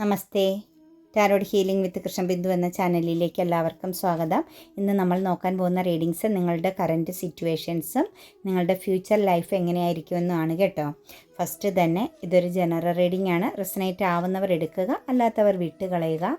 Namaste. Tarot healing with Krishnabindu എന്ന ചാനലിലേക്ക് എല്ലാവർക്കും സ്വാഗതം. ഇന്ന് നമ്മൾ നോക്കാൻ പോകുന്ന റീഡിങ്സ് നിങ്ങളുടെ കറന്റ് സിറ്റുവേഷൻസും നിങ്ങളുടെ ഫ്യൂച്ചർ ലൈഫ് എങ്ങനെയായിരിക്കുമെന്നാണ് കേട്ടോ. ഫസ്റ്റ് തന്നെ ഇതൊരു ജനറൽ റീഡിംഗ് ആണ്. റെസനേറ്റ് ആവുന്നവർ എടുക്കുക അല്ലാത്തവർ വിട്ടുകളയുക.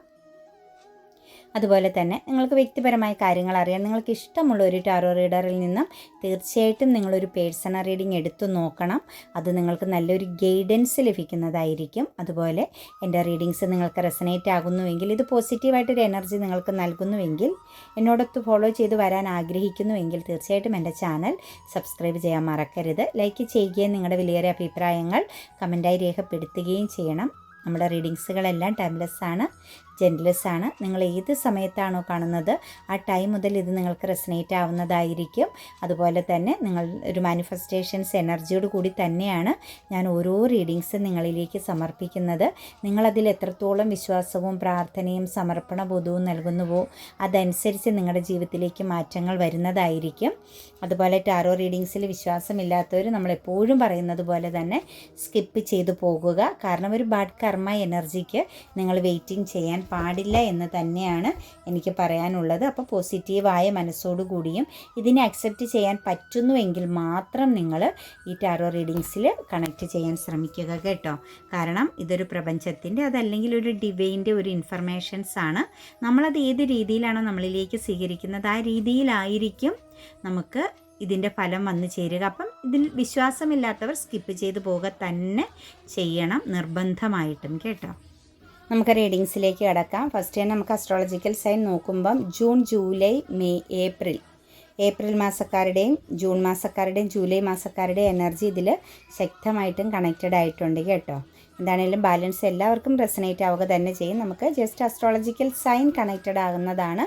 അതുപോലെ തന്നെ നിങ്ങൾക്ക് വ്യക്തിപരമായ കാര്യങ്ങൾ അറിയാൻ നിങ്ങൾക്ക് ഇഷ്ടമുള്ള ഒരു ടാറോ റീഡറിൽ നിന്നും തീർച്ചയായിട്ടും നിങ്ങളൊരു പേഴ്സണൽ റീഡിംഗ് എടുത്തു നോക്കണം. അത് നിങ്ങൾക്ക് നല്ലൊരു ഗൈഡൻസ് ലഭിക്കുന്നതായിരിക്കും. അതുപോലെ എന്റെ റീഡിങ്സ് നിങ്ങൾക്ക് റെസനേറ്റ് ആകുന്നുവെങ്കിൽ ഇത് പോസിറ്റീവായിട്ടൊരു എനർജി നിങ്ങൾക്ക് നൽകുന്നുവെങ്കിൽ എന്നോടൊത്ത് ഫോളോ ചെയ്ത് വരാൻ ആഗ്രഹിക്കുന്നുവെങ്കിൽ തീർച്ചയായിട്ടും എന്റെ ചാനൽ സബ്സ്ക്രൈബ് ചെയ്യാൻ മറക്കരുത്. ലൈക്ക് ചെയ്യുകയും നിങ്ങളുടെ വിലയേറിയ അഭിപ്രായങ്ങൾ കമന്റായി രേഖപ്പെടുത്തുകയും ചെയ്യണം. നമ്മുടെ റീഡിങ്സുകളെല്ലാം ടൈംലെസ് ആണ്. ജെൻലെസ് ആണ്. നിങ്ങൾ ഏത് സമയത്താണോ കാണുന്നത് ആ ടൈം മുതൽ ഇത് നിങ്ങൾക്ക് റെസനേറ്റ് ആവുന്നതായിരിക്കും. അതുപോലെ തന്നെ നിങ്ങൾ ഒരു മാനിഫെസ്റ്റേഷൻസ് എനർജിയോട് കൂടി തന്നെയാണ് ഞാൻ ഓരോ റീഡിങ്സും നിങ്ങളിലേക്ക് സമർപ്പിക്കുന്നത്. നിങ്ങളതിൽ എത്രത്തോളം വിശ്വാസവും പ്രാർത്ഥനയും സമർപ്പണ ബോധവും നൽകുന്നുവോ അതനുസരിച്ച് നിങ്ങളുടെ ജീവിതത്തിലേക്ക് മാറ്റങ്ങൾ വരുന്നതായിരിക്കും. അതുപോലെ ടാറോ റീഡിങ്സിൽ വിശ്വാസമില്ലാത്തവർ നമ്മളെപ്പോഴും പറയുന്നത് പോലെ തന്നെ സ്കിപ്പ് ചെയ്തു പോകുക. കാരണം ഒരു ബാഡ് കർമ്മ എനർജിക്ക് നിങ്ങൾ വെയിറ്റിംഗ് ചെയ്യാൻ പാടില്ല എന്ന് തന്നെയാണ് എനിക്ക് പറയാനുള്ളത്. അപ്പോൾ പോസിറ്റീവായ മനസ്സോടുകൂടിയും ഇതിനെ അക്സെപ്റ്റ് ചെയ്യാൻ പറ്റുന്നുവെങ്കിൽ മാത്രം നിങ്ങൾ ഈ ടാറോ റീഡിങ്സിൽ കണക്ട് ചെയ്യാൻ ശ്രമിക്കുക കേട്ടോ. കാരണം ഇതൊരു പ്രപഞ്ചത്തിന്റെ അതല്ലെങ്കിൽ ഒരു ഡിവൈന്റെ ഒരു ഇൻഫർമേഷൻസ് ആണ്. നമ്മളത് ഏത് രീതിയിലാണോ നമ്മളിലേക്ക് സ്വീകരിക്കുന്നത് ആ രീതിയിലായിരിക്കും നമുക്ക് ഇതിന്റെ ഫലം വന്നു ചേരുക. അപ്പം ഇതിൽ വിശ്വാസമില്ലാത്തവർ സ്കിപ്പ് ചെയ്ത് പോവുക തന്നെ ചെയ്യണം നിർബന്ധമായിട്ടും കേട്ടോ. നമുക്ക് റീഡിങ്സിലേക്ക് കിടക്കാം. ഫസ്റ്റ് തന്നെ നമുക്ക് അസ്ട്രോളജിക്കൽ സൈൻ നോക്കുമ്പം June July May April April മാസക്കാരുടെയും June മാസക്കാരുടെയും ജൂലൈ മാസക്കാരുടെയും എനർജി ഇതിൽ ശക്തമായിട്ടും കണക്റ്റഡ് ആയിട്ടുണ്ട് കേട്ടോ. എന്താണെങ്കിലും ബാലൻസ് എല്ലാവർക്കും റെസനേറ്റ് ആവുക തന്നെ ചെയ്യും. നമുക്ക് ജസ്റ്റ് അസ്ട്രോളജിക്കൽ സൈൻ കണക്റ്റഡ് ആകുന്നതാണ്.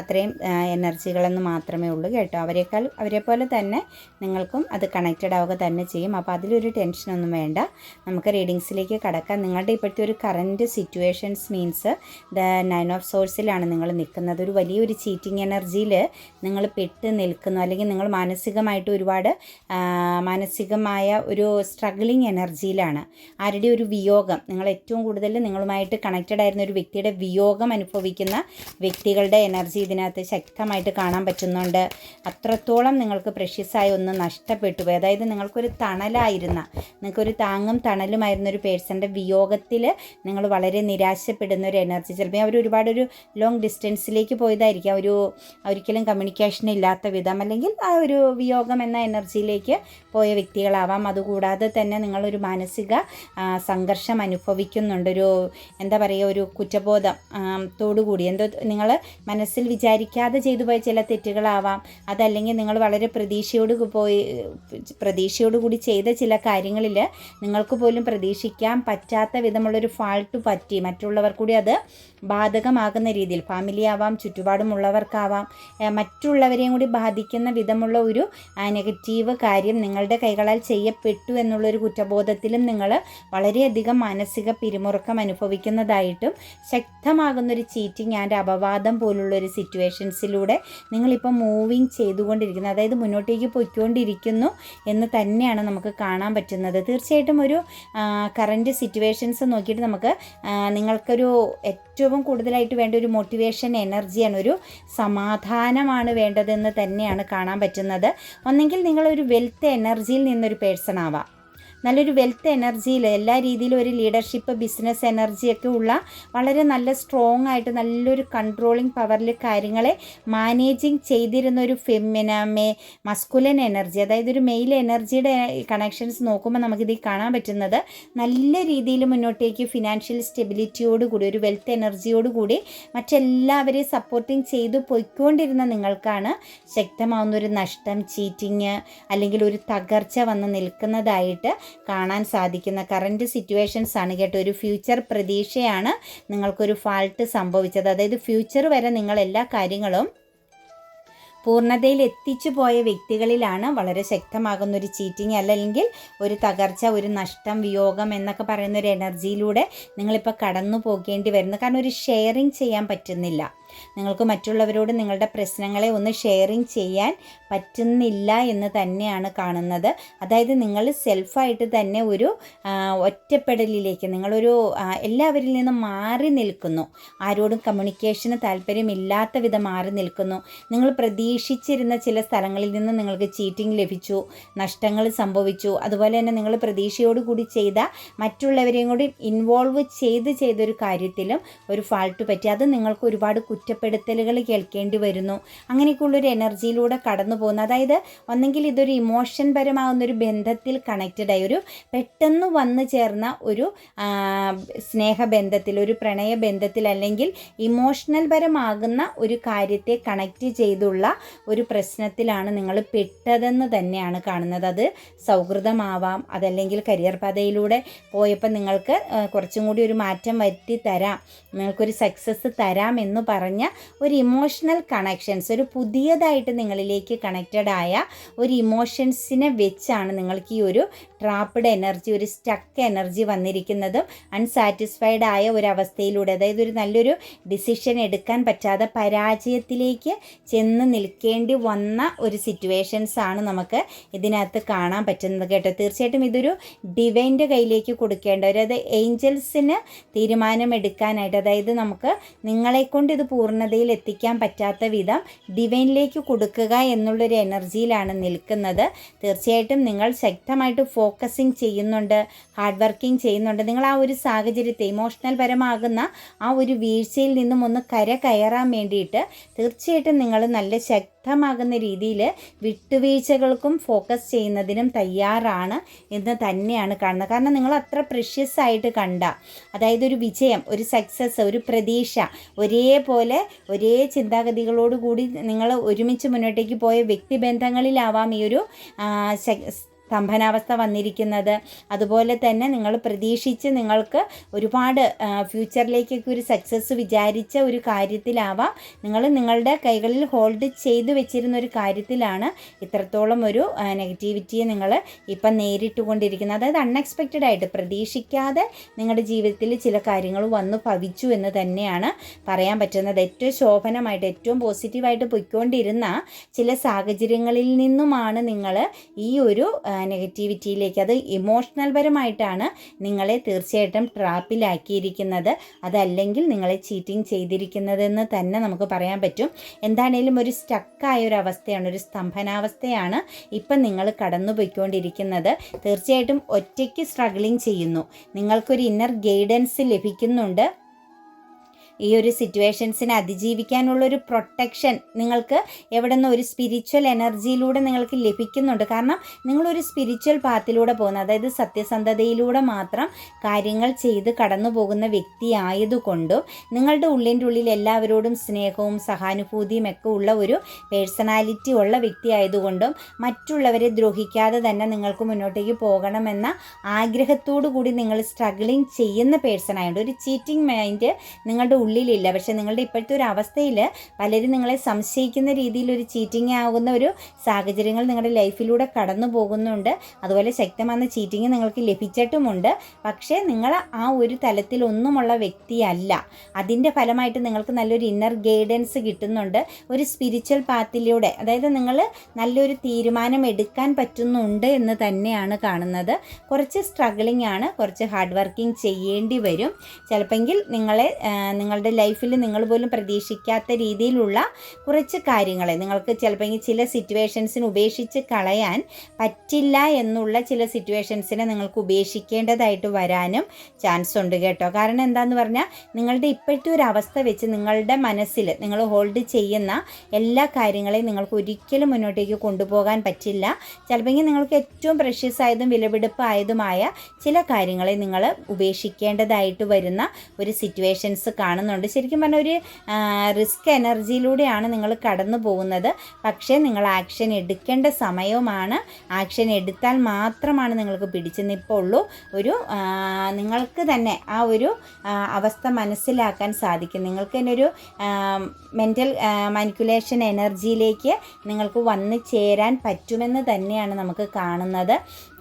അത്രയും എനർജികളെന്ന് മാത്രമേ ഉള്ളൂ കേട്ടോ. അവരെക്കാൾ അവരെ പോലെ തന്നെ നിങ്ങൾക്കും അത് കണക്റ്റഡ് ആവുക തന്നെ ചെയ്യും. അപ്പോൾ അതിലൊരു ടെൻഷനൊന്നും വേണ്ട. നമുക്ക് റീഡിങ്സിലേക്ക് കടക്കാം. നിങ്ങളുടെ ഇപ്പോഴത്തെ ഒരു current situations means the nine of സോഴ്സിലാണ് നിങ്ങൾ നിൽക്കുന്നത്. ഒരു വലിയൊരു ചീറ്റിംഗ് എനർജിയിൽ നിങ്ങൾ പെട്ട് നിൽക്കുന്നു. അല്ലെങ്കിൽ നിങ്ങൾ മാനസികമായിട്ട് ഒരുപാട് മാനസികമായ ഒരു സ്ട്രഗ്ലിംഗ് എനർജിയിലാണ് ആരുടെ ഒരു വിയോഗം. നിങ്ങൾ ഏറ്റവും കൂടുതൽ നിങ്ങളുമായിട്ട് കണക്റ്റഡ് ആയിരുന്ന ഒരു വ്യക്തിയുടെ വിയോഗം അനുഭവിക്കുന്ന വ്യക്തികളുടെ എനർജി ഇതിനകത്ത് ശക്തമായിട്ട് കാണാൻ പറ്റുന്നുണ്ട്. അത്രത്തോളം നിങ്ങൾക്ക് പ്രഷ്യസായ ഒന്ന് നഷ്ടപ്പെട്ടു പോയി. അതായത് നിങ്ങൾക്കൊരു തണലായിരുന്ന നിങ്ങൾക്കൊരു താങ്ങും തണലുമായിരുന്ന ഒരു പേഴ്സന്റെ വിയോഗത്തിൽ നിങ്ങൾ വളരെ നിരാശപ്പെടുന്ന ഒരു എനർജി ചിലപ്പോൾ അവർ ഒരുപാട് ഒരു ലോങ് ഡിസ്റ്റൻസിലേക്ക് പോയതായിരിക്കാം. ഒരു ഒരിക്കലും കമ്മ്യൂണിക്കേഷൻ ഇല്ലാത്ത വിധം അല്ലെങ്കിൽ ആ ഒരു വിയോഗം എന്ന എനർജിയിലേക്ക് പോയ വ്യക്തികളാവാം. അതുകൂടാതെ തന്നെ നിങ്ങളൊരു മാനസിക സംഘർഷം അനുഭവിക്കുന്നുണ്ട് ഒരു എന്താ പറയുക ഒരു കുറ്റബോധം തോടുകൂടി. എന്തോ നിങ്ങൾ മനസ്സിൽ വിചാരിക്കാതെ ചെയ്തു പോയ ചില തെറ്റുകളാവാം. അതല്ലെങ്കിൽ നിങ്ങൾ വളരെ പ്രതീക്ഷയോട് പോയി പ്രതീക്ഷയോട് കൂടി ചെയ്ത ചില കാര്യങ്ങളിൽ നിങ്ങൾക്ക് പോലും പ്രതീക്ഷിക്കാൻ പറ്റാത്ത വിധമുള്ളൊരു ഫാൾട്ട് പറ്റി. മറ്റുള്ളവർ കൂടി അത് ബാധകമാകുന്ന രീതിയിൽ ഫാമിലി ആവാം ചുറ്റുപാടുമുള്ളവർക്കാവാം മറ്റുള്ളവരെയും കൂടി ബാധിക്കുന്ന വിധമുള്ള ഒരു നെഗറ്റീവ് കാര്യം നിങ്ങളുടെ കൈകളാൽ ചെയ്യപ്പെട്ടു എന്നുള്ളൊരു കുറ്റബോധത്തിലും നിങ്ങൾ വളരെയധികം മാനസിക പിരിമുറുക്കം അനുഭവിക്കുന്നതായിട്ടും ശക്തമാകുന്നൊരു ചീറ്റിങ് ആൻഡ് അപവാദം പോലുള്ളൊരു സിറ്റുവേഷൻസിലൂടെ നിങ്ങളിപ്പോൾ മൂവിങ് ചെയ്തുകൊണ്ടിരിക്കുന്നു അതായത് മുന്നോട്ടേക്ക് പൊയ്ക്കൊണ്ടിരിക്കുന്നു എന്ന് തന്നെയാണ് നമുക്ക് കാണാൻ പറ്റുന്നത്. തീർച്ചയായിട്ടും ഒരു കറന്റ് സിറ്റുവേഷൻസ് നോക്കിയിട്ട് നമുക്ക് നിങ്ങൾക്കൊരു ഏറ്റവും കൂടുതലായിട്ട് വേണ്ട ഒരു മോട്ടിവേഷൻ എനർജിയാണ് ഒരു സമാധാനമാണ് വേണ്ടതെന്ന് തന്നെയാണ് കാണാൻ പറ്റുന്നത്. ഒന്നെങ്കിൽ നിങ്ങളൊരു വെൽത്ത് എനർജിയിൽ നിന്നൊരു പേഴ്സൺ ആവാം. നല്ലൊരു വെൽത്ത് എനർജിയിൽ എല്ലാ രീതിയിലും ഒരു ലീഡർഷിപ്പ് ബിസിനസ് എനർജിയൊക്കെ ഉള്ള വളരെ നല്ല സ്ട്രോങ് ആയിട്ട് നല്ലൊരു കൺട്രോളിങ് പവറിൽ കാര്യങ്ങളെ മാനേജിങ് ചെയ്തിരുന്ന ഒരു ഫെമിന മേ മസ്കുലൻ എനർജി അതായത് ഒരു മെയിൽ എനർജിയുടെ കണക്ഷൻസ് നോക്കുമ്പോൾ നമുക്കിത് കാണാൻ പറ്റുന്നത് നല്ല രീതിയിൽ മുന്നോട്ടേക്ക് ഫിനാൻഷ്യൽ സ്റ്റെബിലിറ്റിയോടുകൂടി ഒരു വെൽത്ത് എനർജിയോടുകൂടി മറ്റെല്ലാവരെയും സപ്പോർട്ടിങ് ചെയ്തു പൊയ്ക്കൊണ്ടിരുന്ന നിങ്ങൾക്കാണ് ശക്തമാവുന്ന ഒരു നഷ്ടം ചീറ്റിങ് അല്ലെങ്കിൽ ഒരു തകർച്ച വന്ന് നിൽക്കുന്നതായിട്ട് കാണാൻ സാധിക്കുന്ന കറന്റ് സിറ്റുവേഷൻസ് ആണ് കേട്ടോ. ഒരു ഫ്യൂച്ചർ പ്രതീക്ഷയാണ് നിങ്ങൾക്കൊരു ഫാൾട്ട് സംഭവിച്ചത്. അതായത് ഫ്യൂച്ചർ വരെ നിങ്ങൾ എല്ലാ കാര്യങ്ങളും പൂർണതയിൽ എത്തിച്ചു പോയ വ്യക്തികളിലാണ് വളരെ ശക്തമാകുന്ന ഒരു ചീറ്റിംഗ് അല്ലെങ്കിൽ ഒരു തകർച്ച ഒരു നഷ്ടം വിയോഗം എന്നൊക്കെ പറയുന്ന ഒരു എനർജിയിലൂടെ നിങ്ങളിപ്പോൾ കടന്നു പോകേണ്ടി വരുന്നു. കാരണം ഒരു ഷെയറിങ് ചെയ്യാൻ പറ്റുന്നില്ല. നിങ്ങൾക്ക് മറ്റുള്ളവരോട് നിങ്ങളുടെ പ്രശ്നങ്ങളെ ഒന്ന് ഷെയറിങ് ചെയ്യാൻ പറ്റുന്നില്ല എന്ന് തന്നെയാണ് കാണുന്നത്. അതായത് നിങ്ങൾ സെൽഫായിട്ട് തന്നെ ഒരു ഒറ്റപ്പെടലിലേക്ക് നിങ്ങളൊരു എല്ലാവരിൽ നിന്നും മാറി നിൽക്കുന്നു. ആരോടും കമ്മ്യൂണിക്കേഷന് താല്പര്യമില്ലാത്ത വിധം മാറി നിൽക്കുന്നു. നിങ്ങൾ പ്രതീക്ഷിച്ചിരുന്ന ചില സ്ഥലങ്ങളിൽ നിന്ന് നിങ്ങൾക്ക് ചീറ്റിംഗ് ലഭിച്ചു നഷ്ടങ്ങൾ സംഭവിച്ചു. അതുപോലെ തന്നെ നിങ്ങൾ പ്രതീക്ഷയോടുകൂടി ചെയ്ത മറ്റുള്ളവരെയും കൂടി ഇൻവോൾവ് ചെയ്ത് ചെയ്തൊരു കാര്യത്തിലും ഒരു ഫാൾട്ട് പറ്റി. അത് നിങ്ങൾക്ക് ഒരുപാട് കുറ്റപ്പെടുത്തലുകൾ കേൾക്കേണ്ടി വരുന്നു. അങ്ങനെയൊക്കെയുള്ളൊരു എനർജിയിലൂടെ കടന്നു പോകുന്നു. അതായത് ഒന്നെങ്കിൽ ഇതൊരു ഇമോഷൻ പരമാവുന്ന ഒരു ബന്ധത്തിൽ കണക്റ്റഡായി ഒരു പെട്ടെന്ന് വന്നു ചേർന്ന ഒരു സ്നേഹബന്ധത്തിൽ ഒരു പ്രണയബന്ധത്തിൽ അല്ലെങ്കിൽ ഇമോഷണൽ പരമാകുന്ന ഒരു കാര്യത്തെ കണക്റ്റ് ചെയ്തുള്ള ഒരു പ്രശ്നത്തിലാണ് നിങ്ങൾ പെട്ടതെന്ന് തന്നെയാണ് കാണുന്നത്. അത് സൗഹൃദമാവാം അതല്ലെങ്കിൽ കരിയർ പാതയിലൂടെ പോയപ്പോൾ നിങ്ങൾക്ക് കുറച്ചും കൂടി ഒരു മാറ്റം വരുത്തി തരാം നിങ്ങൾക്കൊരു സക്സസ് തരാം എന്ന് പറഞ്ഞ ഒരു ഇമോഷണൽ കണക്ഷൻസ് ഒരു പുതിയതായിട്ട് നിങ്ങളിലേക്ക് കണക്റ്റഡ് ആയ ഒരു ഇമോഷൻസിനെ വെച്ചാണ് നിങ്ങൾക്ക് ഈ ഒരു ട്രാപ്പ്ഡ് എനർജി ഒരു സ്റ്റക്ക് എനർജി വന്നിരിക്കുന്നതും അൺസാറ്റിസ്ഫൈഡ് ആയ ഒരു അവസ്ഥയിലൂടെ അതായത് ഒരു നല്ലൊരു ഡിസിഷൻ എടുക്കാൻ പറ്റാതെ പരാജയത്തിലേക്ക് ചെന്ന് നിൽക്കേണ്ടി വന്ന ഒരു സിറ്റുവേഷൻസ് ആണ് നമുക്ക് ഇതിനകത്ത് കാണാൻ പറ്റുന്നത് കേട്ടോ. തീർച്ചയായിട്ടും ഇതൊരു ഡിവൈന്റെ കയ്യിലേക്ക് കൊടുക്കേണ്ട ഒരു അത് ഏഞ്ചൽസിന് തീരുമാനമെടുക്കാനായിട്ട് അതായത് നമുക്ക് നിങ്ങളെക്കൊണ്ട് ഇത് പൂർണതയിൽ എത്തിക്കാൻ പറ്റാത്ത വിധം ഡിവൈനിലേക്ക് കൊടുക്കുക എന്നുള്ളൊരു എനർജിയിലാണ് നിൽക്കുന്നത്. തീർച്ചയായിട്ടും നിങ്ങൾ ശക്തമായിട്ട് ഫോക്കസിങ് ചെയ്യുന്നുണ്ട് ഹാർഡ് വർക്കിംഗ് ചെയ്യുന്നുണ്ട്. നിങ്ങൾ ആ ഒരു സാഹചര്യത്തെ ഇമോഷണൽ പരമാകുന്ന ആ ഒരു വീഴ്ചയിൽ നിന്നും ഒന്ന് കര കയറാൻ വേണ്ടിയിട്ട് തീർച്ചയായിട്ടും നിങ്ങൾ നല്ല ശക്തമാകുന്ന രീതിയിൽ വിട്ടുവീഴ്ചകൾക്കും ഫോക്കസ് ചെയ്യുന്നതിനും തയ്യാറാണ് എന്ന് തന്നെയാണ് കാണുന്നത്. കാരണം നിങ്ങൾ അത്ര പ്രഷ്യസ് ആയിട്ട് കണ്ട അതായത് ഒരു വിജയം ഒരു സക്സസ് ഒരു പ്രതീക്ഷ ഒരേപോലെ ഒരേ ചിന്താഗതികളോടുകൂടി നിങ്ങൾ ഒരുമിച്ച് മുന്നോട്ടേക്ക് പോയ വ്യക്തിബന്ധങ്ങളിലാവാം ഈ ഒരു സ്തംഭനാവസ്ഥ വന്നിരിക്കുന്നത്. അതുപോലെ തന്നെ നിങ്ങൾ പ്രതീക്ഷിച്ച് നിങ്ങൾക്ക് ഒരുപാട് ഫ്യൂച്ചറിലേക്കൊക്കെ ഒരു സക്സസ് വിചാരിച്ച ഒരു കാര്യത്തിലാവാം. നിങ്ങൾ നിങ്ങളുടെ കൈകളിൽ ഹോൾഡ് ചെയ്തു വെച്ചിരുന്ന ഒരു കാര്യത്തിലാണ് ഇത്രത്തോളം ഒരു നെഗറ്റിവിറ്റിയെ നിങ്ങൾ ഇപ്പം നേരിട്ടുകൊണ്ടിരിക്കുന്നത്. അതായത് അൺഎക്സ്പെക്റ്റഡ് ആയിട്ട് പ്രതീക്ഷിക്കാതെ നിങ്ങളുടെ ജീവിതത്തിൽ ചില കാര്യങ്ങൾ വന്നു ഭവിച്ചു എന്ന് തന്നെയാണ് പറയാൻ പറ്റുന്നത്. ഏറ്റവും ശോഭനമായിട്ട് ഏറ്റവും പോസിറ്റീവായിട്ട് പൊയ്ക്കൊണ്ടിരുന്ന ചില സാഹചര്യങ്ങളിൽ നിന്നുമാണ് നിങ്ങൾ ഈ ഒരു നെഗറ്റിവിറ്റിയിലേക്ക് അത് ഇമോഷണൽ പരമായിട്ടാണ് നിങ്ങളെ തീർച്ചയായിട്ടും ട്രാപ്പിലാക്കിയിരിക്കുന്നത്. അതല്ലെങ്കിൽ നിങ്ങളെ ചീറ്റിംഗ് ചെയ്തിരിക്കുന്നതെന്ന് തന്നെ നമുക്ക് പറയാൻ പറ്റും. എന്താണേലും ഒരു സ്റ്റക്കായ ഒരു അവസ്ഥയാണ് ഒരു സ്തംഭനാവസ്ഥയാണ് ഇപ്പം നിങ്ങൾ കടന്നു പോയിക്കൊണ്ടിരിക്കുന്നത് തീർച്ചയായിട്ടും ഒറ്റയ്ക്ക് സ്ട്രഗ്ലിംഗ് ചെയ്യുന്നു. നിങ്ങൾക്കൊരു ഇന്നർ ഗൈഡൻസ് ലഭിക്കുന്നുണ്ട്. ഈ ഒരു സിറ്റുവേഷൻസിനെ അതിജീവിക്കാനുള്ള ഒരു പ്രൊട്ടക്ഷൻ നിങ്ങൾക്ക് എവിടെ നിന്ന് ഒരു സ്പിരിച്വൽ എനർജിയിലൂടെ നിങ്ങൾക്ക് ലഭിക്കുന്നുണ്ട്. കാരണം നിങ്ങളൊരു സ്പിരിച്വൽ പാത്തിലൂടെ പോകുന്ന അതായത് സത്യസന്ധതയിലൂടെ മാത്രം കാര്യങ്ങൾ ചെയ്ത് കടന്നു പോകുന്ന വ്യക്തിയായതുകൊണ്ടും നിങ്ങളുടെ ഉള്ളിന്റെ ഉള്ളിൽ എല്ലാവരോടും സ്നേഹവും സഹാനുഭൂതിയും ഒക്കെ ഉള്ള ഒരു പേഴ്സണാലിറ്റി ഉള്ള വ്യക്തി ആയതുകൊണ്ടും മറ്റുള്ളവരെ ദ്രോഹിക്കാതെ തന്നെ നിങ്ങൾക്ക് മുന്നോട്ടേക്ക് പോകണമെന്ന ആഗ്രഹത്തോടു കൂടി നിങ്ങൾ സ്ട്രഗ്ലിങ് ചെയ്യുന്ന പേഴ്സൺ ആയതുകൊണ്ട് ഒരു ചീറ്റിംഗ് മൈൻഡ് നിങ്ങളുടെ ഉള്ളിലില്ല. പക്ഷെ നിങ്ങളുടെ ഇപ്പോഴത്തെ ഒരു അവസ്ഥയിൽ പലരും നിങ്ങളെ സംശയിക്കുന്ന രീതിയിൽ ഒരു ചീറ്റിംഗ് ആകുന്ന ഒരു സാഹചര്യങ്ങൾ നിങ്ങളുടെ ലൈഫിലൂടെ കടന്നു പോകുന്നുണ്ട്. അതുപോലെ ശക്തമായ ചീറ്റിംഗ് നിങ്ങൾക്ക് ലഭിച്ചിട്ടുമുണ്ട്. പക്ഷേ നിങ്ങൾ ആ ഒരു തലത്തിലൊന്നുമുള്ള വ്യക്തിയല്ല. അതിന്റെ ഫലമായിട്ട് നിങ്ങൾക്ക് നല്ലൊരു ഇന്നർ ഗൈഡൻസ് കിട്ടുന്നുണ്ട്. ഒരു സ്പിരിച്വൽ പാത്തിലൂടെ അതായത് നിങ്ങൾ നല്ലൊരു തീരുമാനം എടുക്കാൻ പറ്റുന്നുണ്ട് എന്ന് തന്നെയാണ് കാണുന്നത്. കുറച്ച് സ്ട്രഗ്ലിംഗ് ആണ്. കുറച്ച് ഹാർഡ് വർക്കിംഗ് ചെയ്യേണ്ടി വരും. ചിലപ്പോൾ നിങ്ങളെ ആ, നിങ്ങളുടെ ലൈഫിൽ നിങ്ങൾ പോലും പ്രതീക്ഷിക്കാത്ത രീതിയിലുള്ള കുറച്ച് കാര്യങ്ങളെ നിങ്ങൾക്ക് ചിലപ്പോൾ ചില സിറ്റുവേഷൻസിന് ഉപേക്ഷിച്ച് കളയാൻ പറ്റില്ല എന്നുള്ള ചില സിറ്റുവേഷൻസിനെ നിങ്ങൾക്ക് ഉപേക്ഷിക്കേണ്ടതായിട്ട് വരാനും ചാൻസ് ഉണ്ട് കേട്ടോ. കാരണം എന്താന്ന് പറഞ്ഞാൽ നിങ്ങളുടെ ഇപ്പോഴത്തെ ഒരു അവസ്ഥ വെച്ച് നിങ്ങളുടെ മനസ്സിൽ നിങ്ങൾ ഹോൾഡ് ചെയ്യുന്ന എല്ലാ കാര്യങ്ങളെയും നിങ്ങൾക്ക് ഒരിക്കലും മുന്നോട്ടേക്ക് കൊണ്ടുപോകാൻ പറ്റില്ല. ചിലപ്പോൾ നിങ്ങൾക്ക് ഏറ്റവും പ്രഷ്യസ് ആയതും വിലപിടിപ്പായതുമായ ചില കാര്യങ്ങളെ നിങ്ങൾ ഉപേക്ഷിക്കേണ്ടതായിട്ട് വരുന്ന ഒരു സിറ്റുവേഷൻസ് കാണുന്നുണ്ട്. ശരിക്കും പറഞ്ഞാൽ ഒരു റിസ്ക് എനർജിയിലൂടെയാണ് നിങ്ങൾ കടന്നു പോകുന്നത്. പക്ഷേ നിങ്ങൾ ആക്ഷൻ എടുക്കേണ്ട സമയവുമാണ്. ആക്ഷൻ എടുത്താൽ മാത്രമാണ് നിങ്ങൾക്ക് പിടിച്ചു നിൽപ്പുള്ളൂ ഒരു നിങ്ങൾക്ക് തന്നെ ആ ഒരു അവസ്ഥ മനസ്സിലാക്കാൻ സാധിക്കും. നിങ്ങൾക്ക് തന്നെ ഒരു മെന്റൽ മാനിക്കുലേഷൻ എനർജിയിലേക്ക് നിങ്ങൾക്ക് വന്നു ചേരാൻ പറ്റുമെന്ന് തന്നെയാണ് നമുക്ക് കാണുന്നത്.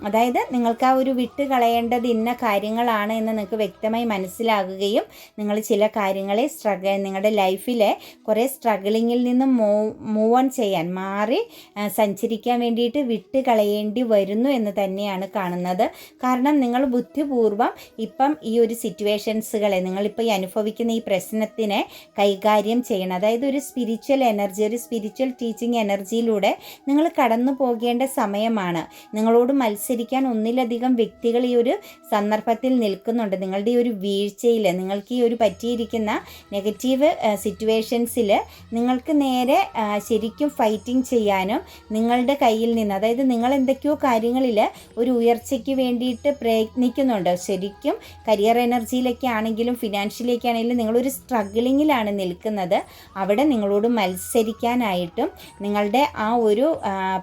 അതായത് നിങ്ങൾക്ക് ആ ഒരു വിട്ട് കളയേണ്ടത് ഇന്ന കാര്യങ്ങളാണ് എന്ന് നിങ്ങൾക്ക് വ്യക്തമായി മനസ്സിലാകുകയും നിങ്ങൾ ചില കാര്യങ്ങൾ കാര്യങ്ങളെ സ്ട്രഗ നിങ്ങളുടെ ലൈഫിലെ കുറേ സ്ട്രഗിളിങ്ങിൽ നിന്ന് മൂവ് മൂവ് ഓൺ ചെയ്യാൻ മാറി സഞ്ചരിക്കാൻ വേണ്ടിയിട്ട് വിട്ട് കളയേണ്ടി വരുന്നു എന്ന് തന്നെയാണ് കാണുന്നത്. കാരണം നിങ്ങൾ ബുദ്ധിപൂർവം ഇപ്പം ഈ ഒരു സിറ്റുവേഷൻസുകളെ നിങ്ങളിപ്പോൾ ഈ അനുഭവിക്കുന്ന ഈ പ്രശ്നത്തിനെ കൈകാര്യം ചെയ്യണം. അതായത് ഒരു സ്പിരിച്വൽ എനർജി ഒരു സ്പിരിച്വൽ ടീച്ചിങ് എനർജിയിലൂടെ നിങ്ങൾ കടന്നു പോകേണ്ട സമയമാണ്. നിങ്ങളോട് മത്സരിക്കാൻ ഒന്നിലധികം വ്യക്തികൾ ഈ ഒരു സന്ദർഭത്തിൽ നിൽക്കുന്നുണ്ട്. നിങ്ങളുടെ ഈ ഒരു വീഴ്ചയിൽ നിങ്ങൾക്ക് ഈ ഒരു പറ്റിയിരിക്കുന്ന നെഗറ്റീവ് സിറ്റുവേഷൻസിൽ നിങ്ങൾക്ക് നേരെ ശരിക്കും ഫൈറ്റിംഗ് ചെയ്യാനും നിങ്ങളുടെ കയ്യിൽ നിന്ന് അതായത് നിങ്ങൾ എന്തൊക്കെയോ കാര്യങ്ങളിൽ ഒരു ഉയർച്ചയ്ക്ക് വേണ്ടിയിട്ട് പ്രയത്നിക്കുന്നുണ്ട്. ശരിക്കും കരിയർ എനർജിയിലൊക്കെ ആണെങ്കിലും ഫിനാൻഷ്യലിയൊക്കെ ആണെങ്കിലും നിങ്ങളൊരു സ്ട്രഗിളിങ്ങിലാണ് നിൽക്കുന്നത്. അവിടെ നിങ്ങളോട് മത്സരിക്കാനായിട്ടും നിങ്ങളുടെ ആ ഒരു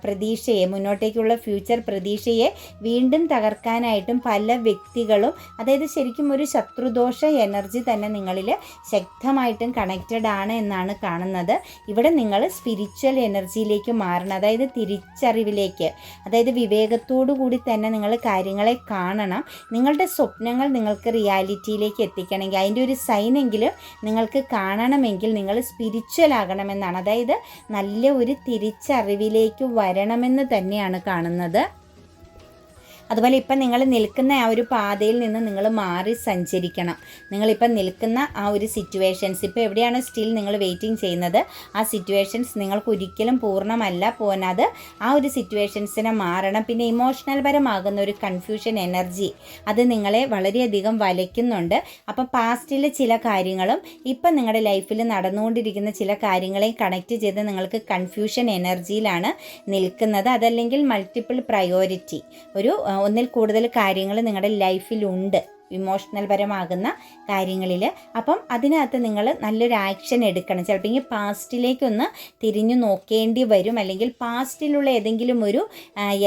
പ്രതീക്ഷയെ മുന്നോട്ടേക്കുള്ള ഫ്യൂച്ചർ പ്രതീക്ഷയെ വീണ്ടും തകർക്കാനായിട്ടും പല വ്യക്തികളും അതായത് ശരിക്കും ഒരു ശത്രുദോഷ എനർജി തന്നെ നിങ്ങളിൽ ശക്തമായിട്ടും കണക്റ്റഡ് ആണ് എന്നാണ് കാണുന്നത്. ഇവിടെ നിങ്ങൾ സ്പിരിച്വൽ എനർജിയിലേക്ക് മാറണം. അതായത് തിരിച്ചറിവിലേക്ക്. അതായത് വിവേകത്തോടു കൂടി തന്നെ നിങ്ങൾ കാര്യങ്ങളെ കാണണം. നിങ്ങളുടെ സ്വപ്നങ്ങൾ നിങ്ങൾക്ക് റിയാലിറ്റിയിലേക്ക് എത്തിക്കണമെങ്കിൽ അതിന്റെ ഒരു സൈനെങ്കിലും നിങ്ങൾക്ക് കാണണമെങ്കിൽ നിങ്ങൾ സ്പിരിച്വൽ ആകണമെന്നാണ്. അതായത് നല്ല ഒരു തിരിച്ചറിവിലേക്ക് വരണമെന്ന് തന്നെയാണ് കാണുന്നത്. അതുപോലെ ഇപ്പം നിങ്ങൾ നിൽക്കുന്ന ആ ഒരു പാതയിൽ നിന്ന് നിങ്ങൾ മാറി സഞ്ചരിക്കണം. നിങ്ങളിപ്പം നിൽക്കുന്ന ആ ഒരു സിറ്റുവേഷൻസ് ഇപ്പോൾ എവിടെയാണ് സ്റ്റിൽ നിങ്ങൾ വെയിറ്റിംഗ് ചെയ്യുന്നത്? ആ സിറ്റുവേഷൻസ് നിങ്ങൾക്ക് ഒരിക്കലും പൂർണമല്ല പോകാതെ ആ ഒരു സിറ്റുവേഷൻസിനെ മാറണം. പിന്നെ ഇമോഷണൽ പരമാകുന്ന ഒരു കൺഫ്യൂഷൻ എനർജി അത് നിങ്ങളെ വളരെയധികം വലയ്ക്കുന്നുണ്ട്. അപ്പം പാസ്റ്റിലെ ചില കാര്യങ്ങളും ഇപ്പം നിങ്ങളുടെ ലൈഫിൽ നടന്നുകൊണ്ടിരിക്കുന്ന ചില കാര്യങ്ങളെയും കണക്ട് ചെയ്ത് നിങ്ങൾക്ക് കൺഫ്യൂഷൻ എനർജിയിലാണ് നിൽക്കുന്നത്. അതല്ലെങ്കിൽ മൾട്ടിപ്പിൾ പ്രയോറിറ്റി ഒരു ഒന്നിൽ കൂടുതൽ കാര്യങ്ങൾ നിങ്ങളുടെ ലൈഫിലുണ്ട് ഇമോഷണൽ പരമാകുന്ന കാര്യങ്ങളിൽ അപ്പം അതിനകത്ത് നിങ്ങൾ നല്ലൊരു ആക്ഷൻ എടുക്കണം. ചിലപ്പോൾ ഈ പാസ്റ്റിലേക്കൊന്ന് തിരിഞ്ഞു നോക്കേണ്ടി വരും. അല്ലെങ്കിൽ പാസ്റ്റിലുള്ള ഏതെങ്കിലും ഒരു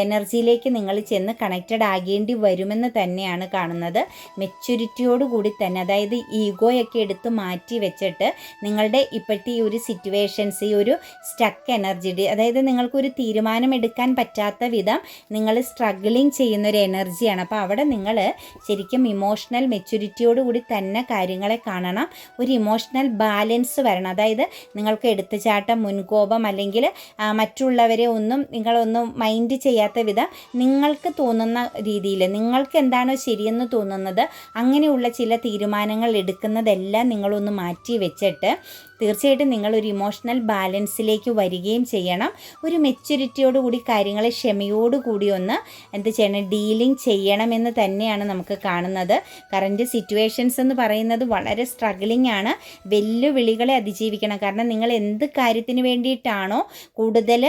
എനർജിയിലേക്ക് നിങ്ങൾ ചെന്ന് കണക്റ്റഡ് ആകേണ്ടി വരുമെന്ന് തന്നെയാണ് കാണുന്നത്. മെച്യൂരിറ്റിയോട് കൂടി തന്നെ അതായത് ഈഗോയൊക്കെ എടുത്ത് മാറ്റി വെച്ചിട്ട് നിങ്ങളുടെ ഇപ്പോഴത്തെ ഈ ഒരു സിറ്റുവേഷൻസ് ഈ ഒരു സ്റ്റക്ക് എനർജി അതായത് നിങ്ങൾക്കൊരു തീരുമാനം എടുക്കാൻ പറ്റാത്ത വിധം നിങ്ങൾ സ്ട്രഗിളിങ് ചെയ്യുന്ന ഒരു എനർജിയാണ് അപ്പോൾ അവിടെ നിങ്ങൾ ശരിക്കും ഇമോഷണൽ മെച്യൂരിറ്റിയോട് കൂടി തന്നെ കാര്യങ്ങളെ കാണണം. ഒരു ഇമോഷണൽ ബാലൻസ് വരണം. അതായത് നിങ്ങൾക്ക് എടുത്തുചാട്ടം മുൻകോപം അല്ലെങ്കിൽ മറ്റുള്ളവരെ ഒന്നും നിങ്ങളൊന്നും മൈൻഡ് ചെയ്യാത്ത വിധം നിങ്ങൾക്ക് തോന്നുന്ന രീതിയിൽ നിങ്ങൾക്ക് എന്താണോ ശരിയെന്ന് തോന്നുന്നത് അങ്ങനെയുള്ള ചില തീരുമാനങ്ങൾ എടുക്കുന്നതെല്ലാം നിങ്ങളൊന്ന് മാറ്റി വെച്ചിട്ട് തീർച്ചയായിട്ടും നിങ്ങൾ നിങ്ങളൊരു ഇമോഷണൽ ബാലൻസിലേക്ക് വരികയും ചെയ്യണം. ഒരു മെച്യൂരിറ്റിയോട് കൂടി കാര്യങ്ങളെ ക്ഷമയോടുകൂടി ഒന്ന് എന്ത് ചെയ്യണം ഡീലിംഗ് ചെയ്യണമെന്ന് തന്നെയാണ് നമുക്ക് കാണുന്നത്. കറന്റ് സിറ്റുവേഷൻസ് എന്ന് പറയുന്നത് വളരെ സ്ട്രഗ്ലിംഗ് ആണ്. വെല്ലുവിളികളെ അതിജീവിക്കണം. കാരണം നിങ്ങൾ എന്ത് കാര്യത്തിന് വേണ്ടിയിട്ടാണോ കൂടുതൽ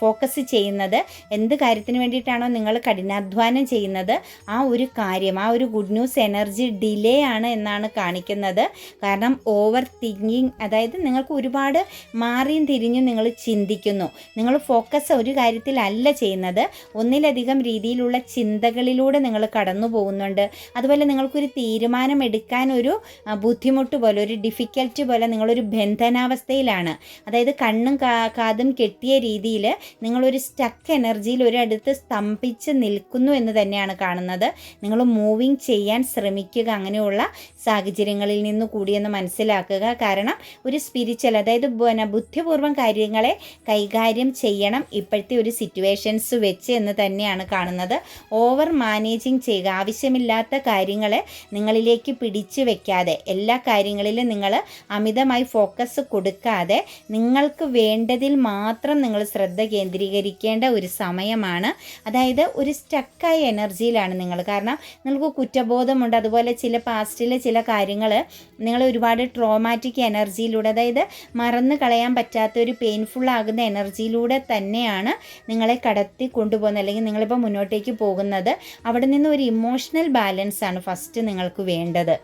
ഫോക്കസ് ചെയ്യുന്നത് എന്ത് കാര്യത്തിന് വേണ്ടിയിട്ടാണോ നിങ്ങൾ കഠിനാധ്വാനം ചെയ്യുന്നത് ആ ഒരു കാര്യം ആ ഒരു ഗുഡ് ന്യൂസ് എനർജി ഡിലേ ആണ് എന്നാണ് കാണിക്കുന്നത്. കാരണം ഓവർ തിങ്കിങ് അതായത് നിങ്ങൾക്ക് ഒരുപാട് മാറിയും തിരിഞ്ഞും നിങ്ങൾ ചിന്തിക്കുന്നു. നിങ്ങൾ ഫോക്കസ് ഒരു കാര്യത്തിലല്ല ചെയ്യുന്നത്. ഒന്നിലധികം രീതിയിലുള്ള ചിന്തകളിലൂടെ നിങ്ങൾ കടന്നു പോകുന്നുണ്ട്. അതുപോലെ നിങ്ങൾക്കൊരു തീരുമാനം എടുക്കാൻ ഒരു ബുദ്ധിമുട്ട് പോലെ ഒരു ഡിഫിക്കൽറ്റ് പോലെ നിങ്ങളൊരു ബന്ധനാവസ്ഥയിലാണ്. അതായത് കണ്ണും കാതും കെട്ടിയ രീതിയിൽ നിങ്ങളൊരു സ്റ്റക്ക് എനർജിയിൽ ഒരിടത്ത് സ്തംഭിച്ച് നിൽക്കുന്നു എന്ന് തന്നെയാണ് കാണുന്നത്. നിങ്ങൾ മൂവിങ് ചെയ്യാൻ ശ്രമിക്കുക അങ്ങനെയുള്ള സാഹചര്യങ്ങളിൽ നിന്ന് കൂടിയെന്ന് മനസ്സിലാക്കുക. കാരണം ഒരു സ്പിരിച്വൽ അതായത് പിന്നെ ബുദ്ധിപൂർവം കാര്യങ്ങളെ കൈകാര്യം ചെയ്യണം ഇപ്പോഴത്തെ ഒരു സിറ്റുവേഷൻസ് വെച്ച് എന്ന് തന്നെയാണ് കാണുന്നത്. ഓവർ മാനേജിങ് ചെയ്യുക. ആവശ്യമില്ലാത്ത കാര്യങ്ങൾ നിങ്ങളിലേക്ക് പിടിച്ചു വെക്കാതെ എല്ലാ കാര്യങ്ങളിലും നിങ്ങൾ അമിതമായി ഫോക്കസ് കൊടുക്കാതെ നിങ്ങൾക്ക് വേണ്ടതിൽ മാത്രം നിങ്ങൾ ശ്രദ്ധ കേന്ദ്രീകരിക്കേണ്ട ഒരു സമയമാണ്. അതായത് ഒരു സ്റ്റക്കായ എനർജിയിലാണ് നിങ്ങൾ. കാരണം നിങ്ങൾക്ക് കുറ്റബോധമുണ്ട്. അതുപോലെ ചില പാസ്റ്റിലെ ചില കാര്യങ്ങൾ നിങ്ങൾ ഒരുപാട് ട്രോമാറ്റിക് എനർജിയിലൂടെ അതായത് മറന്നു കളയാൻ പറ്റാത്ത ഒരു പെയിൻഫുൾ ആകുന്ന എനർജിയിലൂടെ തന്നെയാണ് നിങ്ങളെ കടത്തി കൊണ്ടുപോകുന്നത് അല്ലെങ്കിൽ നിങ്ങളിപ്പോൾ മുന്നോട്ടേക്ക് പോകുന്നത്. അവിടെ നിന്ന് ഒരു ഇമോഷണൽ ബാലൻസ് ആണ് ഫസ്റ്റ് നിങ്ങൾക്ക് വേണ്ടത്.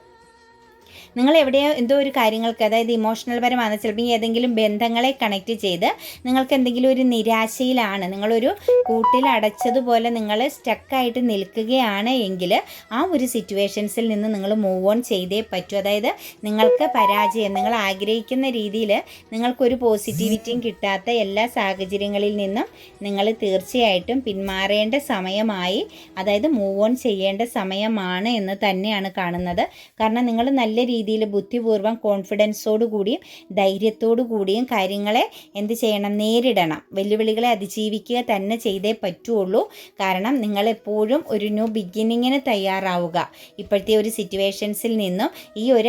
നിങ്ങൾ എവിടെയോ എന്തോ ഒരു കാര്യങ്ങൾക്ക് അതായത് ഇമോഷണൽ പരമാണ് ചിലപ്പോൾ ഏതെങ്കിലും ബന്ധങ്ങളെ കണക്ട് ചെയ്ത് നിങ്ങൾക്ക് എന്തെങ്കിലും ഒരു നിരാശയിലാണ് നിങ്ങളൊരു കൂട്ടിൽ അടച്ചതുപോലെ നിങ്ങൾ സ്റ്റക്കായിട്ട് നിൽക്കുകയാണ് എങ്കിൽ ആ ഒരു സിറ്റുവേഷൻസിൽ നിന്ന് നിങ്ങൾ മൂവ് ഓൺ ചെയ്തേ പറ്റൂ. അതായത് നിങ്ങൾക്ക് പരാജയം നിങ്ങൾ ആഗ്രഹിക്കുന്ന രീതിയിൽ നിങ്ങൾക്കൊരു പോസിറ്റിവിറ്റിയും കിട്ടാത്ത എല്ലാ സാഹചര്യങ്ങളിൽ നിന്നും നിങ്ങൾ തീർച്ചയായിട്ടും പിന്മാറേണ്ട സമയമായി അതായത് മൂവ് ഓൺ ചെയ്യേണ്ട സമയമാണ് എന്ന് തന്നെയാണ് കാണുന്നത്. കാരണം നിങ്ങൾ നല്ല രീതിയിൽ ബുദ്ധിപൂർവം കോൺഫിഡൻസോടു കൂടിയും ധൈര്യത്തോടു കൂടിയും കാര്യങ്ങളെ എന്ത് ചെയ്യണം? നേരിടണം. വെല്ലുവിളികളെ അതിജീവിക്കുക തന്നെ ചെയ്തേ പറ്റുള്ളൂ. കാരണം നിങ്ങൾ എപ്പോഴും ഒരു ന്യൂ ബിഗിനിങ്ങിന് തയ്യാറാവുക. ഇപ്പോഴത്തെ ഒരു സിറ്റുവേഷൻസിൽ നിന്നും ഈ ഒരു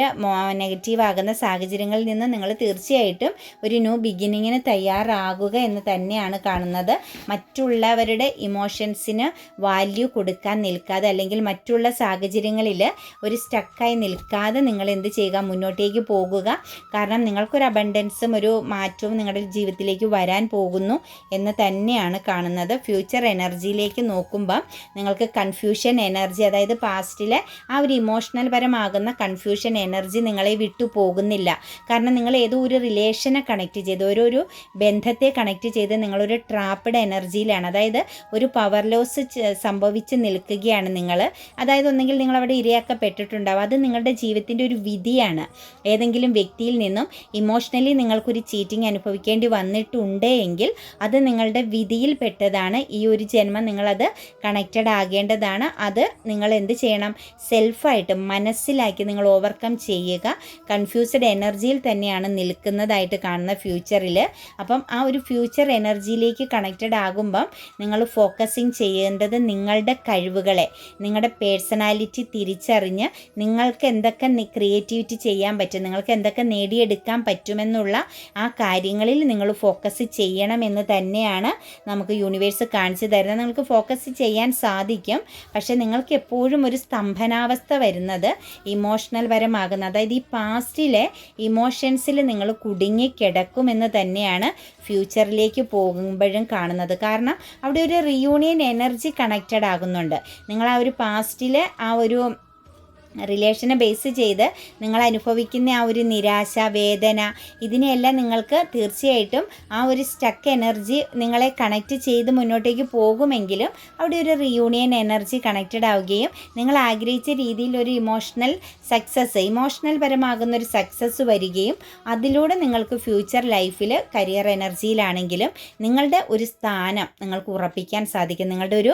നെഗറ്റീവ് ആകുന്ന സാഹചര്യങ്ങളിൽ നിന്നും നിങ്ങൾ തീർച്ചയായിട്ടും ഒരു ന്യൂ ബിഗിനിങ്ങിന് തയ്യാറാകുക എന്ന് തന്നെയാണ് കാണുന്നത്. മറ്റുള്ളവരുടെ ഇമോഷൻസിന് വാല്യൂ കൊടുക്കാൻ നിൽക്കാതെ അല്ലെങ്കിൽ മറ്റുള്ള സാഹചര്യങ്ങളിൽ ഒരു സ്റ്റക്കായി നിൽക്കാതെ നിങ്ങൾ എന്ത് ചെയ്യുക മുന്നോട്ടേക്ക് പോകുക. കാരണം നിങ്ങൾക്കൊരു അബണ്ടൻസും ഒരു മാറ്റവും നിങ്ങളുടെ ജീവിതത്തിലേക്ക് വരാൻ പോകുന്നു എന്ന് തന്നെയാണ് കാണുന്നത്. ഫ്യൂച്ചർ എനർജിയിലേക്ക് നോക്കുമ്പോൾ നിങ്ങൾക്ക് കൺഫ്യൂഷൻ എനർജി അതായത് പാസ്റ്റിലെ ആ ഒരു ഇമോഷണൽ പരമാകുന്ന കൺഫ്യൂഷൻ എനർജി നിങ്ങളെ വിട്ടു പോകുന്നില്ല. കാരണം നിങ്ങൾ ഏതോ ഒരു റിലേഷനെ കണക്ട് ചെയ്ത് ഒരു ബന്ധത്തെ കണക്ട് ചെയ്ത് നിങ്ങളൊരു ട്രാപ്പഡ് എനർജിയിലാണ് അതായത് ഒരു പവർ ലോസ് സംഭവിച്ച് നിൽക്കുകയാണ് നിങ്ങൾ. അതായത് ഒന്നെങ്കിൽ നിങ്ങൾ അവിടെ ഇരയാക്കപ്പെട്ടിട്ടുണ്ടാവും. അത് നിങ്ങളുടെ ജീവിതത്തിന്റെ ഒരു വിധിയാണ് ഏതെങ്കിലും വ്യക്തിയിൽ നിന്നും ഇമോഷണലി നിങ്ങൾക്കൊരു ചീറ്റിംഗ് അനുഭവിക്കേണ്ടി വന്നിട്ടുണ്ട് എങ്കിൽ അത് നിങ്ങളുടെ വിധിയിൽപ്പെട്ടതാണ് ഈ ഒരു ജന്മം നിങ്ങളത് കണക്റ്റഡ് ആകേണ്ടതാണ്. അത് നിങ്ങൾ എന്ത് ചെയ്യണം? സെൽഫായിട്ട് മനസ്സിലാക്കി നിങ്ങൾ ഓവർകം ചെയ്യുക. കൺഫ്യൂസ്ഡ് എനർജിയിൽ തന്നെയാണ് നിൽക്കുന്നതായിട്ട് കാണുന്ന ഫ്യൂച്ചറിൽ അപ്പം ആ ഒരു ഫ്യൂച്ചർ എനർജിയിലേക്ക് കണക്റ്റഡ് ആകുമ്പം നിങ്ങൾ ഫോക്കസിങ് ചെയ്യേണ്ടത് നിങ്ങളുടെ കഴിവുകളെ നിങ്ങളുടെ പേഴ്സണാലിറ്റി തിരിച്ചറിഞ്ഞ് നിങ്ങൾക്ക് എന്തൊക്കെ ക്രിയേറ്റിവിറ്റി ചെയ്യാൻ പറ്റും. നിങ്ങൾക്ക് എന്തൊക്കെ നേടിയെടുക്കാൻ പറ്റുമെന്നുള്ള ആ കാര്യങ്ങളിൽ നിങ്ങൾ ഫോക്കസ് ചെയ്യണമെന്ന് തന്നെയാണ് നമുക്ക് യൂണിവേഴ്സ് കാണിച്ചു തരുന്നത്. നിങ്ങൾക്ക് ഫോക്കസ് ചെയ്യാൻ സാധിക്കും. പക്ഷേ നിങ്ങൾക്ക് എപ്പോഴും ഒരു സ്തംഭനാവസ്ഥ വരുന്നത് ഇമോഷണൽ പരമാകുന്ന അതായത് ഈ പാസ്റ്റിലെ ഇമോഷൻസിൽ നിങ്ങൾ കുടുങ്ങി കിടക്കുമെന്ന് തന്നെയാണ് ഫ്യൂച്ചറിലേക്ക് പോകുമ്പോഴും കാണുന്നത്. കാരണം അവിടെ ഒരു റിയൂണിയൻ എനർജി കണക്റ്റഡ് ആകുന്നുണ്ട്. നിങ്ങൾ ആ ഒരു പാസ്റ്റിലെ ആ ഒരു റിലേഷനെ ബേസ് ചെയ്ത് നിങ്ങൾ അനുഭവിക്കുന്ന ആ ഒരു നിരാശ വേദന ഇതിനെയെല്ലാം നിങ്ങൾക്ക് തീർച്ചയായിട്ടും ആ ഒരു സ്റ്റക്ക് എനർജി നിങ്ങളെ കണക്റ്റ് ചെയ്ത് മുന്നോട്ടേക്ക് പോകുമെങ്കിലും അവിടെ ഒരു റിയൂണിയൻ എനർജി കണക്റ്റഡ് ആവുകയും നിങ്ങൾ ആഗ്രഹിച്ച രീതിയിൽ ഒരു ഇമോഷണൽ സക്സസ് ഇമോഷണൽ പരമാകുന്ന ഒരു സക്സസ് വരികയും അതിലൂടെ നിങ്ങൾക്ക് ഫ്യൂച്ചർ ലൈഫിൽ കരിയർ എനർജിയിലാണെങ്കിലും നിങ്ങളുടെ ഒരു സ്ഥാനം നിങ്ങൾക്ക് ഉറപ്പിക്കാൻ സാധിക്കും. നിങ്ങളുടെ ഒരു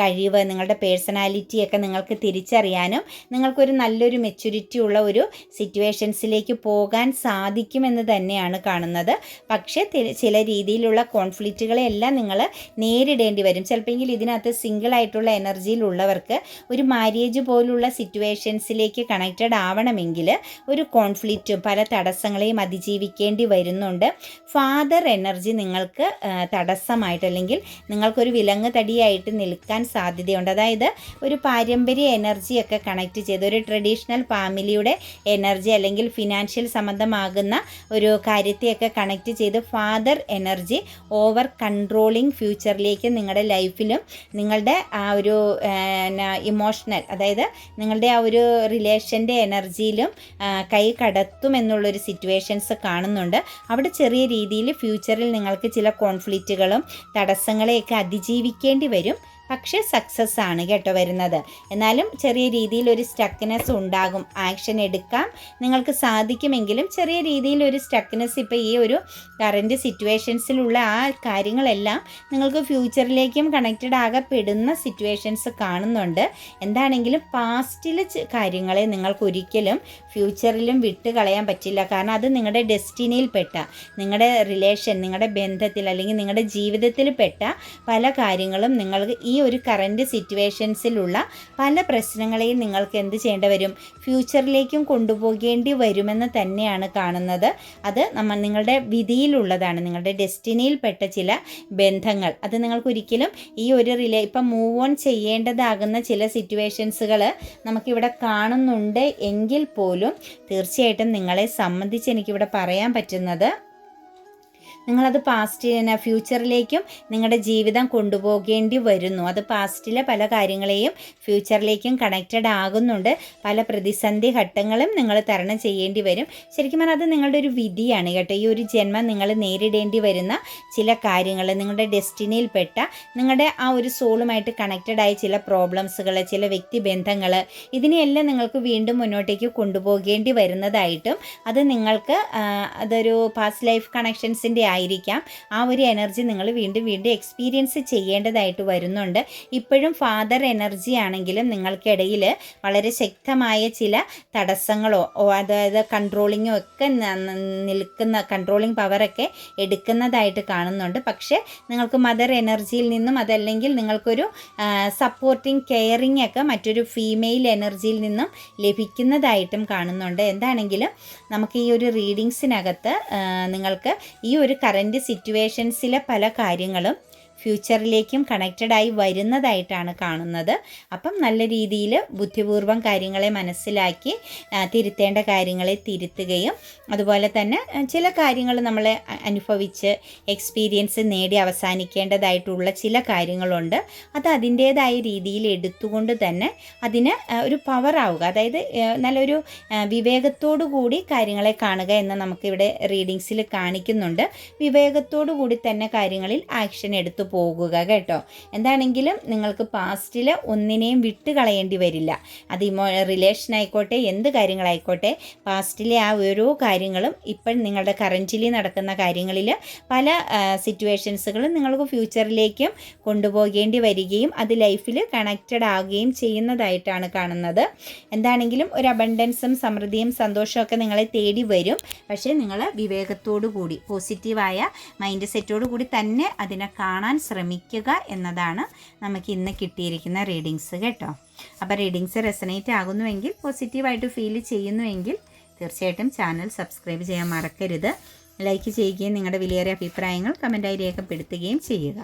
കഴിവ് നിങ്ങളുടെ പേഴ്സണാലിറ്റിയൊക്കെ നിങ്ങൾക്ക് തിരിച്ചറിയാനും നിങ്ങൾ നിങ്ങൾക്കൊരു നല്ലൊരു മെച്യൂരിറ്റി ഉള്ള ഒരു സിറ്റുവേഷൻസിലേക്ക് പോകാൻ സാധിക്കുമെന്ന് തന്നെയാണ് കാണുന്നത്. പക്ഷേ ചില രീതിയിലുള്ള കോൺഫ്ലിക്റ്റുകളെല്ലാം നിങ്ങൾ നേരിടേണ്ടി വരും. ചിലപ്പോൾ ഇതിനകത്ത് സിംഗിൾ ആയിട്ടുള്ള എനർജിയിലുള്ളവർക്ക് ഒരു മാരേജ് പോലുള്ള സിറ്റുവേഷൻസിലേക്ക് കണക്റ്റഡ് ആവണമെങ്കിൽ ഒരു കോൺഫ്ലിക്റ്റും പല തടസ്സങ്ങളെയും അതിജീവിക്കേണ്ടി വരുന്നുണ്ട്. ഫാദർ എനർജി നിങ്ങൾക്ക് തടസ്സമായിട്ട് അല്ലെങ്കിൽ നിങ്ങൾക്കൊരു വിലങ്ങ് തടിയായിട്ട് നിൽക്കാൻ സാധ്യതയുണ്ട്. അതായത് ഒരു പാരമ്പര്യ എനർജിയൊക്കെ കണക്ട് ചെയ്ത് ഒരു ട്രഡീഷണൽ ഫാമിലിയുടെ എനർജി അല്ലെങ്കിൽ ഫിനാൻഷ്യൽ സംബന്ധമാകുന്ന ഒരു കാര്യത്തെയൊക്കെ കണക്റ്റ് ചെയ്ത് ഫാദർ എനർജി ഓവർ കൺട്രോളിങ് ഫ്യൂച്ചറിലേക്ക് നിങ്ങളുടെ ലൈഫിലും നിങ്ങളുടെ ആ ഒരു ഇമോഷണൽ അതായത് നിങ്ങളുടെ ആ ഒരു റിലേഷന്റെ എനർജിയിലും കൈ കടത്തും എന്നുള്ളൊരു സിറ്റുവേഷൻസ് കാണുന്നുണ്ട്. അവിടെ ചെറിയ രീതിയിൽ ഫ്യൂച്ചറിൽ നിങ്ങൾക്ക് ചില കോൺഫ്ലിക്റ്റുകളും തടസ്സങ്ങളെയൊക്കെ അതിജീവിക്കേണ്ടി വരും. പക്ഷേ സക്സസ് ആണ് കേട്ടോ വരുന്നത്. എന്നാലും ചെറിയ രീതിയിൽ ഒരു സ്റ്റക്നെസ് ഉണ്ടാകും. ആക്ഷൻ എടുക്കാം. നിങ്ങൾക്ക് സാധിക്കുമെങ്കിലും ചെറിയ രീതിയിൽ ഒരു സ്റ്റക്നെസ് ഇപ്പോൾ ഈ ഒരു കറന്റ് സിറ്റുവേഷൻസിലുള്ള ആ കാര്യങ്ങളെല്ലാം നിങ്ങൾക്ക് ഫ്യൂച്ചറിലേക്കും കണക്റ്റഡ് ആകപ്പെടുന്ന സിറ്റുവേഷൻസ് കാണുന്നുണ്ട്. എന്താണെങ്കിലും പാസ്റ്റിലെ കാര്യങ്ങളെ നിങ്ങൾക്ക് ഒരിക്കലും ഫ്യൂച്ചറിലും വിട്ട് കളയാൻ പറ്റില്ല. കാരണം അത് നിങ്ങളുടെ ഡെസ്റ്റിനിയിൽപ്പെട്ട നിങ്ങളുടെ റിലേഷൻ നിങ്ങളുടെ ബന്ധത്തിൽ അല്ലെങ്കിൽ നിങ്ങളുടെ ജീവിതത്തിൽ പെട്ട പല കാര്യങ്ങളും നിങ്ങൾക്ക് ഈ ഒരു കറന്റ് സിറ്റുവേഷൻസിലുള്ള പല പ്രശ്നങ്ങളെയും നിങ്ങൾക്ക് എന്ത് ചെയ്യേണ്ടി വരും? ഫ്യൂച്ചറിലേക്കും കൊണ്ടുപോകേണ്ടി വരുമെന്ന് തന്നെയാണ് കാണുന്നത്. അത് നമ്മൾ നിങ്ങളുടെ വിധിയിലുള്ളതാണ്. നിങ്ങളുടെ ഡെസ്റ്റിനിയിൽപ്പെട്ട ചില ബന്ധങ്ങൾ. അത് നിങ്ങൾക്കൊരിക്കലും ഈ ഒരു റിലേ ഇപ്പം മൂവ് ഓൺ ചെയ്യേണ്ടതാകുന്ന ചില സിറ്റുവേഷൻസുകൾ നമുക്കിവിടെ കാണുന്നുണ്ട് എങ്കിൽ പോലും തീർച്ചയായിട്ടും നിങ്ങളെ സംബന്ധിച്ച് എനിക്കിവിടെ പറയാൻ പറ്റുന്നത് നിങ്ങളത് പാസ്റ്റ് ഫ്യൂച്ചറിലേക്കും നിങ്ങളുടെ ജീവിതം കൊണ്ടുപോകേണ്ടി വരുന്നു. അത് പാസ്റ്റിലെ പല കാര്യങ്ങളെയും ഫ്യൂച്ചറിലേക്കും കണക്റ്റഡ് ആകുന്നുണ്ട്. പല പ്രതിസന്ധി ഘട്ടങ്ങളും നിങ്ങൾ തരണം ചെയ്യേണ്ടി വരും. ശരിക്കും പറഞ്ഞാൽ അത് നിങ്ങളുടെ ഒരു വിധിയാണ് കേട്ടോ. ഈ ഒരു ജന്മം നിങ്ങൾ നേരിടേണ്ടി വരുന്ന ചില കാര്യങ്ങൾ നിങ്ങളുടെ ഡെസ്റ്റിനിയിൽപ്പെട്ട നിങ്ങളുടെ ആ ഒരു സോളുമായിട്ട് കണക്റ്റഡ് ആയ ചില പ്രോബ്ലംസുകൾ ചില വ്യക്തിബന്ധങ്ങൾ ഇതിനെയെല്ലാം നിങ്ങൾക്ക് വീണ്ടും മുന്നോട്ടേക്ക് കൊണ്ടുപോകേണ്ടി വരുന്നതായിട്ടും അത് നിങ്ങൾക്ക് അതൊരു പാസ്റ്റ് ലൈഫ് കണക്ഷൻസിന്റെ ആയിരിക്കാം ആ ഒരു എനർജി നിങ്ങൾ വീണ്ടും വീണ്ടും എക്സ്പീരിയൻസ് ചെയ്യേണ്ടതായിട്ട് വരുന്നുണ്ട്. ഇപ്പോഴും ഫാദർ എനർജി ആണെങ്കിലും നിങ്ങൾക്കിടയിൽ വളരെ ശക്തമായ ചില തടസ്സങ്ങളോ അതായത് കൺട്രോളിങ്ങോ ഒക്കെ നിൽക്കുന്ന കൺട്രോളിങ് പവറൊക്കെ എടുക്കുന്നതായിട്ട് കാണുന്നുണ്ട്. പക്ഷേ നിങ്ങൾക്ക് മദർ എനർജിയിൽ നിന്നും അതല്ലെങ്കിൽ നിങ്ങൾക്കൊരു സപ്പോർട്ടിങ് കെയറിങ് ഒക്കെ മറ്റൊരു ഫീമെയിൽ എനർജിയിൽ നിന്നും ലഭിക്കുന്നതായിട്ടും കാണുന്നുണ്ട്. എന്താണെങ്കിലും നമുക്ക് ഈ ഒരു റീഡിങ്സിനകത്ത് നിങ്ങൾക്ക് ഈ ഒരു കറന്റ് സിറ്റുവേഷൻസിലെ പല കാര്യങ്ങളും ഫ്യൂച്ചറിലേക്കും കണക്റ്റഡായി വരുന്നതായിട്ടാണ് കാണുന്നത്. അപ്പം നല്ല രീതിയിൽ ബുദ്ധിപൂർവം കാര്യങ്ങളെ മനസ്സിലാക്കി തിരുത്തേണ്ട കാര്യങ്ങളെ തിരുത്തുകയും അതുപോലെ തന്നെ ചില കാര്യങ്ങൾ നമ്മൾ അനുഭവിച്ച് എക്സ്പീരിയൻസ് നേടി അവസാനിക്കേണ്ടതായിട്ടുള്ള ചില കാര്യങ്ങളുണ്ട്. അത് അതിന്റേതായ രീതിയിൽ എടുത്തുകൊണ്ട് തന്നെ അതിന് ഒരു പവർ ആവുക. അതായത് നല്ലൊരു വിവേകത്തോടു കൂടി കാര്യങ്ങളെ കാണുക എന്ന് നമുക്കിവിടെ റീഡിങ്സിൽ കാണിക്കുന്നുണ്ട്. വിവേകത്തോടു കൂടി തന്നെ കാര്യങ്ങളിൽ ആക്ഷൻ എടുത്തു പോകുക കേട്ടോ. എന്താണെങ്കിലും നിങ്ങൾക്ക് പാസ്റ്റിൽ ഒന്നിനെയും വിട്ട് കളയേണ്ടി വരില്ല. അത് ഇമോ റിലേഷൻ ആയിക്കോട്ടെ എന്ത് കാര്യങ്ങളായിക്കോട്ടെ പാസ്റ്റിലെ ആ ഓരോ കാര്യങ്ങളും ഇപ്പോൾ നിങ്ങളുടെ കറന്റിലി നടക്കുന്ന കാര്യങ്ങളിൽ പല സിറ്റുവേഷൻസുകളും നിങ്ങൾക്ക് ഫ്യൂച്ചറിലേക്കും കൊണ്ടുപോകേണ്ടി വരികയും അത് ലൈഫിൽ കണക്റ്റഡ് ആവുകയും ചെയ്യുന്നതായിട്ടാണ് കാണുന്നത്. എന്താണെങ്കിലും ഒരു അബണ്ടൻസും സമൃദ്ധിയും സന്തോഷമൊക്കെ നിങ്ങളെ തേടി വരും. പക്ഷേ നിങ്ങൾ വിവേകത്തോടു കൂടി പോസിറ്റീവായ മൈൻഡ് സെറ്റോടു കൂടി തന്നെ അതിനെ കാണാൻ ശ്രമിക്കുക എന്നതാണ് നമുക്ക് ഇന്ന് കിട്ടിയിരിക്കുന്ന റീഡിങ്സ് കേട്ടോ. അപ്പോൾ റീഡിങ്സ് റെസനേറ്റ് ആകുന്നുവെങ്കിൽ പോസിറ്റീവായിട്ട് ഫീൽ ചെയ്യുന്നുവെങ്കിൽ തീർച്ചയായിട്ടും ചാനൽ സബ്സ്ക്രൈബ് ചെയ്യാൻ മറക്കരുത്. ലൈക്ക് ചെയ്യുകയും നിങ്ങളുടെ വിലയേറിയ അഭിപ്രായങ്ങൾ കമന്റായി രേഖപ്പെടുത്തുകയും ചെയ്യുക.